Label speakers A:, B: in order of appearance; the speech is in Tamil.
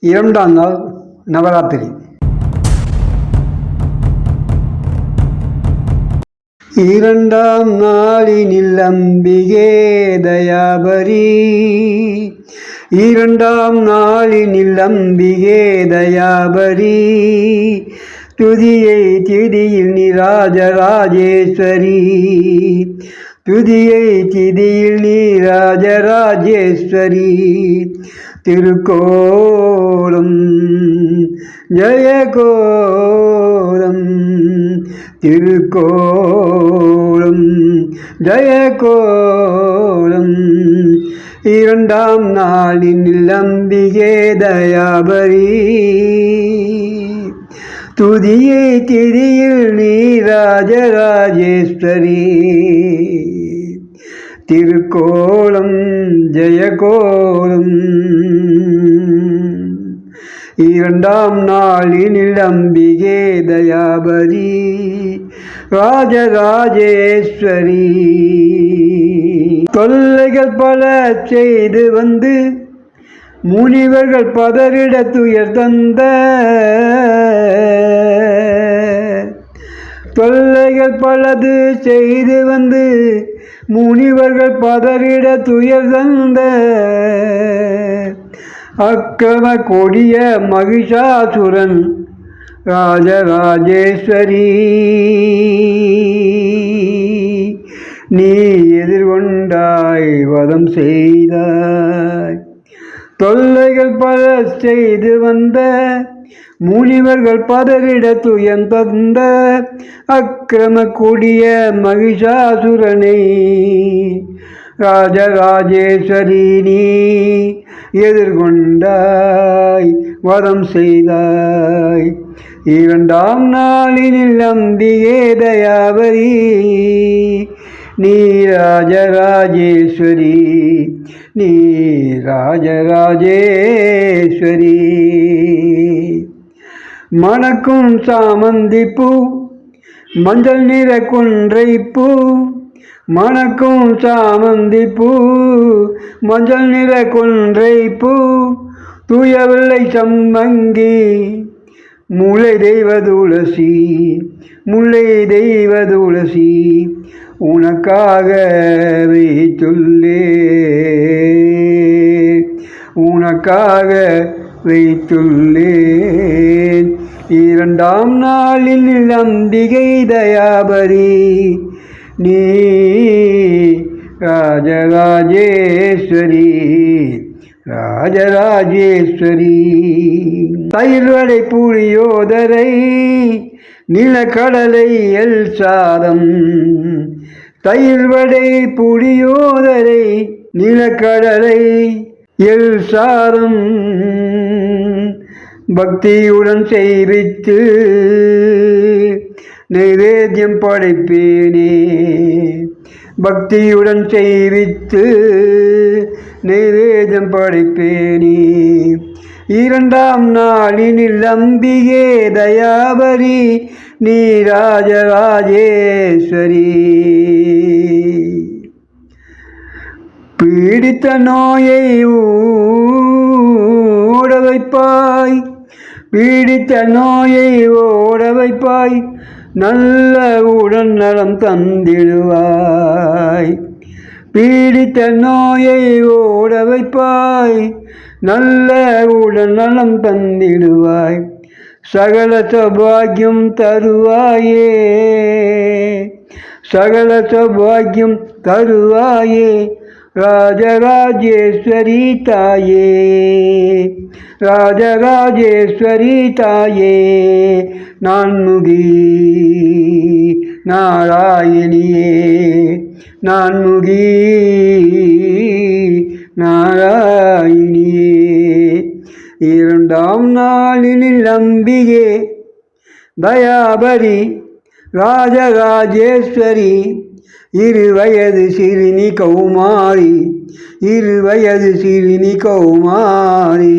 A: இரண்டாம் நாள் நவராத்திரி. இரண்டாம் நாளினில் அம்பிகே தயாபரி. இரண்டாம் நாளினில் அம்பிகே தயாபரி. துதியை திதியில் நிராஜராஜேஸ்வரி. துதியை திதியில் நீராஜராஜேஸ்வரி. திருக்கோலம் ஜயகோலம் திருக்கோலம் ஜயகோலம் இரண்டாம் நாளினில் அம்பிகே தயாபரி துதியை திதியில் நீராஜராஜேஸ்வரி. திருக்கோலம் ஜெயகோலம் இரண்டாம் நாளினில் அம்பிகே தயாபரி ராஜராஜேஸ்வரி. தொல்லைகள் பல செய்து வந்து முனிவர்கள் பதறிட துயர் தந்த தொல்லைகள் பலது செய்து வந்து முனிவர்கள் பதறிட துயர் தந்த. அக்கம கொடிய மகிஷாசுரன் ராஜராஜேஸ்வரி நீ எதிர்கொண்டாய் வதம் செய்தாய். தொல்லைகள் பல செய்து வந்த முனிவர்கள் பதறிட துயன் தந்த அக்கிரம கொடிய மகிஷாசுரனை. ராஜராஜேஸ்வரி நீ எதிர்கொண்டாய் வரம் செய்தாய். இரண்டாம் நாளினில் அம்பிகே தயாவரி நீ ராஜராஜேஸ்வரி நீ ராஜராஜேஸ்வரி. மணக்கும் சாமந்தி பூ மஞ்சள் நிற குன்றை பூ மணக்கும் சாமந்தி பூ மஞ்சள் நிற குன்றை பூ தூய வெள்ளை சம்மங்கி முல்லை தெய்வ துளசி முல்லை தெய்வ துளசி உனக்காகவே சொல்லே. உனக்காக வைத்துள்ளே இரண்டாம் நாளில் அம்பிகை தயாபரி. நீ ராஜராஜேஸ்வரி ராஜராஜேஸ்வரி. தயிர்வடை புளியோதரை நிலக்கடலை எல் சாதம். தயிர்வடை புளியோதரை நிலக்கடலை எல் சாதம். பக்தியுடன் செய்வித்து நைவேத்தியம் படைப்பேனே. பக்தியுடன் செய்வித்து நைவேத்தியம் படைப்பேனே. இரண்டாம் நாளினில் அம்பிகே தயாபரி நீ ராஜராஜேஸ்வரி. பீடித்த நோயை ஊ பீடித்த நோயை ஓட வைப்பாய். நல்ல உடன் நலம் தந்திடுவாய். பீடித்த நோயை ஓட வைப்பாய். நல்ல உடன் நலம் தந்திடுவாய். சகல சபாகியம் தருவாயே. சகல சௌபாகியம் தருவாயே. ராஜராஜேஸ்வரி தாயே. ராஜராஜேஸ்வரி தாயே. நான்முகி நாராயணியே. நான்முகி நாராயணியே. இரண்டாம் நாளினில் அம்பிகே. தயாபரி ராஜராஜேஸ்வரி இரு வயது சிறுனி கௌமாரி இரு வயது சிறுனி கௌமாரி.